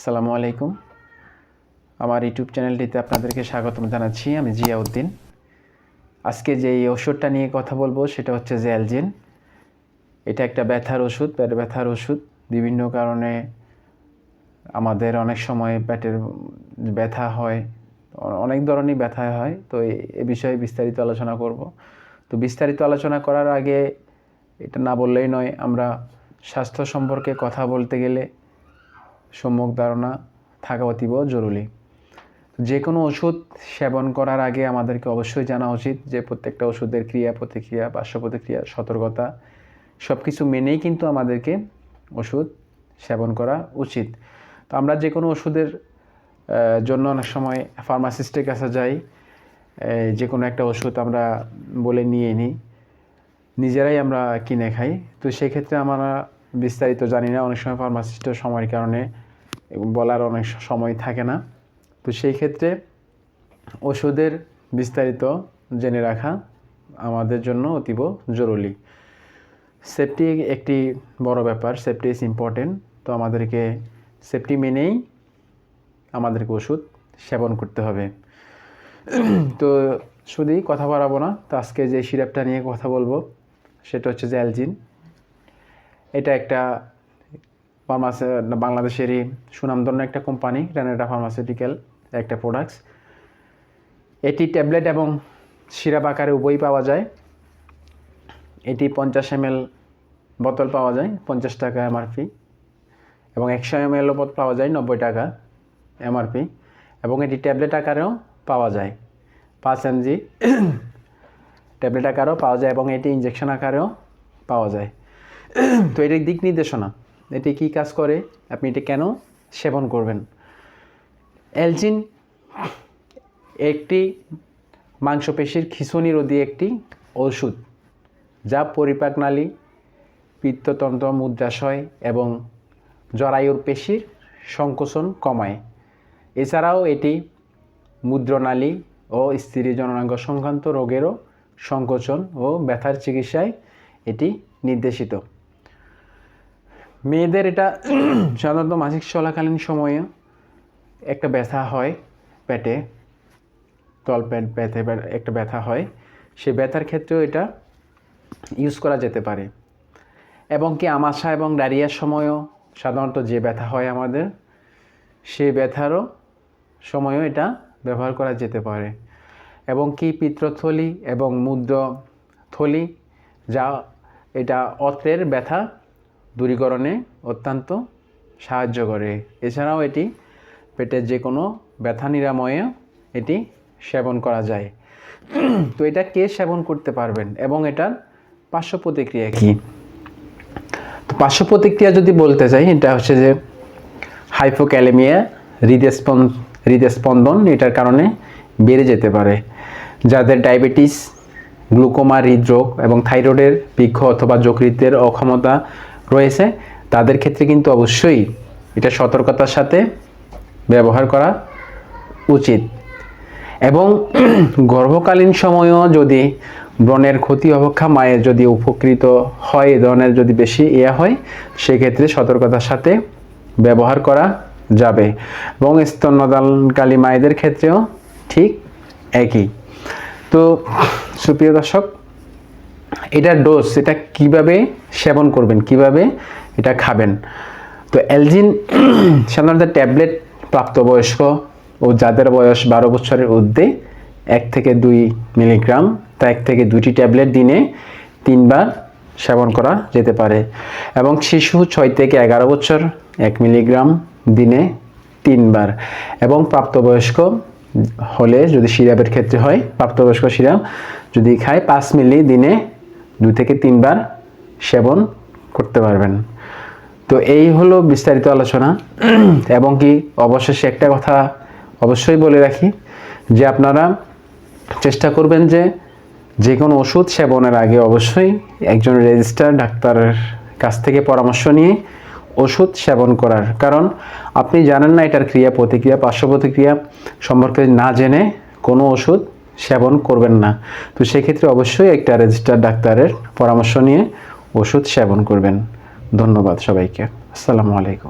আসসালামু আলাইকুম। আমার ইউটিউব চ্যানেলটিতে আপনাদেরকে স্বাগতম জানাচ্ছি, আমি জিয়াউদ্দিন আজকে যে এই ওষুধটা নিয়ে কথা বলব সেটা হচ্ছে যে অ্যালজিন এটা একটা ব্যথার ওষুধ, পেট ব্যথার ওষুধ। বিভিন্ন কারণে আমাদের অনেক সময় পেটের ব্যথা হয়, অনেক ধরনের ব্যথা হয়। তো এ বিষয়ে বিস্তারিত আলোচনা করব। তো বিস্তারিত আলোচনা করার আগে এটা না বললেই নয়, আমরা স্বাস্থ্য সম্পর্কে কথা বলতে গেলে সম্যক ধারণা থাকা অতীব জরুরি। যে কোনো ওষুধ সেবন করার আগে আমাদেরকে অবশ্যই জানা উচিত যে প্রত্যেকটা ওষুধের ক্রিয়া, প্রতিক্রিয়া, পার্শ্ব প্রতিক্রিয়া, সতর্কতা সব কিছু মেনেই কিন্তু আমাদেরকে ওষুধ সেবন করা উচিত। তো আমরা যে কোনো ওষুধের জন্য অনেক সময় ফার্মাসিস্টের কাছে যাই যে কোনো একটা ওষুধ আমরা বলে নিয়ে নিই নিজেরাই আমরা কিনে খাই। তো সেক্ষেত্রে আমরা বিস্তারিত জানি না, অনেক সময় ফার্মাসিস্টের সময়ের কারণে বলার অনেক সময় থাকে না। তো সেই ক্ষেত্রে ওষুধের বিস্তারিত জেনে রাখা আমাদের জন্য অতীব জরুরি। সেফটি একটি বড় ব্যাপার সেফটি ইজ ইম্পর্টেন্ট তো আমাদেরকে সেফটি মেনেই আমাদেরকে ওষুধ সেবন করতে হবে। তো শুধুই কথা বাড়াবো না, তো আজকে যে সিরাপটা নিয়ে কথা বলব, সেটা হচ্ছে যে অ্যালজিন। এটা একটা ফার্মাসি বাংলাদেশেরই সুনামধন্য একটা কোম্পানি রেনেটা ফার্মাসিউটিক্যাল একটা প্রোডাক্টস এটি ট্যাবলেট এবং সিরাপ আকারে উভয়ই পাওয়া যায়। এটি পঞ্চাশ এম বোতল পাওয়া যায়, পঞ্চাশ টাকা এমআরপি এবং একশো এম এল পাওয়া যায়, নব্বই টাকা এমআরপি এবং এটি ট্যাবলেট আকারেও পাওয়া যায়, পাঁচ এমজি। ট্যাবলেট আকারেও পাওয়া যায় এবং এটি ইঞ্জেকশন আকারেও পাওয়া যায়। তো এটির দিক নির্দেশনা। এটি কী কাজ করে? আপনি এটি কেন সেবন করবেন? এলজিন একটি মাংসপেশির খিঁচুনিরোধী একটি ওষুধ যা পরিপাকনালী পিত্ততন্ত্র, মুদ্রাশয় এবং জরায়ুর পেশির সংকোচন কমায়। এছাড়াও এটি মুদ্রনালী ও স্ত্রী জননাঙ্গ সংক্রান্ত রোগেরও সংকোচন ও ব্যথার চিকিৎসায় এটি নির্দেশিত। মেয়েদের এটা সাধারণত মাসিক চলাকালীন সময়ে একটা ব্যথা হয় পেটে তলপেট ব্যথে একটা ব্যথা হয়। সে ব্যথার ক্ষেত্রেও এটা ইউজ করা যেতে পারে। এবং কি আমাশা এবং ডায়রিয়ার সময়ও সাধারণত যে ব্যথা হয় আমাদের, সে ব্যথারও সময়ও এটা ব্যবহার করা যেতে পারে। এবং কি পিত্রথলি এবং মুদ্রথলি যা এটা অত্রের ব্যথা দূরীকরণে অত্যন্ত সাহায্য করে। এছাড়াও এটি পেটের যে কোনো ব্যথা নিরাময়ে এটি সেবন করা যায়। তো এটা কে সেবন করতে পারবেন এবং এটার পার্শ্ব প্রতিক্রিয়া কী? তো পার্শ্ব প্রতিক্রিয়া যদি বলতে চাই, এটা হচ্ছে যে হাইপোক্যালেমিয়া, হৃদস্পন হৃদস্পন্দন এটার কারণে বেড়ে যেতে পারে। যাদের ডায়াবেটিস, গ্লুকোমা হৃদরোগ এবং থাইরয়েডের বৃক্ষ অথবা যকৃতের অক্ষমতা রয়েছে, তাদের ক্ষেত্রে কিন্তু অবশ্যই এটা সতর্কতার সাথে ব্যবহার করা উচিত। এবং গর্ভকালীন সময়ও যদি ব্রণের ক্ষতি অপেক্ষা মায়ের যদি উপকৃত হয়, এ ধরনের যদি বেশি ইয়ে হয়, সেক্ষেত্রে সতর্কতার সাথে ব্যবহার করা যাবে। এবং স্তন্যদানকালী মায়েদের ক্ষেত্রেও ঠিক একই। তো সুপ্রিয় দর্শক এটার ডোজ এটা কীভাবে সেবন করবেন, কীভাবে এটা খাবেন? তো অ্যালজিন সাধারণত ট্যাবলেট প্রাপ্তবয়স্ক ও যাদের বয়স বারো বছরের ঊর্ধ্বে, এক থেকে দুই মিলিগ্রাম, তা এক থেকে দুটি ট্যাবলেট দিনে তিনবার সেবন করা যেতে পারে। এবং শিশু ছয় থেকে এগারো বছর, এক মিলিগ্রাম দিনে তিনবার। এবং প্রাপ্তবয়স্ক হলে যদি সিরাপের ক্ষেত্রে হয়, প্রাপ্তবয়স্ক সিরাপ যদি খায়, পাঁচ মিলি দিনে দুই থেকে তিনবার সেবন করতে পারবেন। তো এই হলো বিস্তারিত আলোচনা। এবং কি অবশেষে একটা কথা অবশ্যই বলে রাখি, যে আপনারা চেষ্টা করবেন যে যে কোনো ওষুধ সেবনের আগে অবশ্যই একজন রেজিস্টার ডাক্তারের কাছ থেকে পরামর্শ নিয়ে ওষুধ সেবন করার। কারণ আপনি জানেন না এটার ক্রিয়া প্রতিক্রিয়া পার্শ্ব প্রতিক্রিয়া সম্পর্কে না জেনে কোনো ওষুধ সেবন করবেন না। তো সেক্ষেত্রে অবশ্যই একটা রেজিস্টার ডাক্তারের পরামর্শ নিয়ে ওষুধ সেবন করবেন। ধন্যবাদ সবাইকে। আসসালামু আলাইকুম।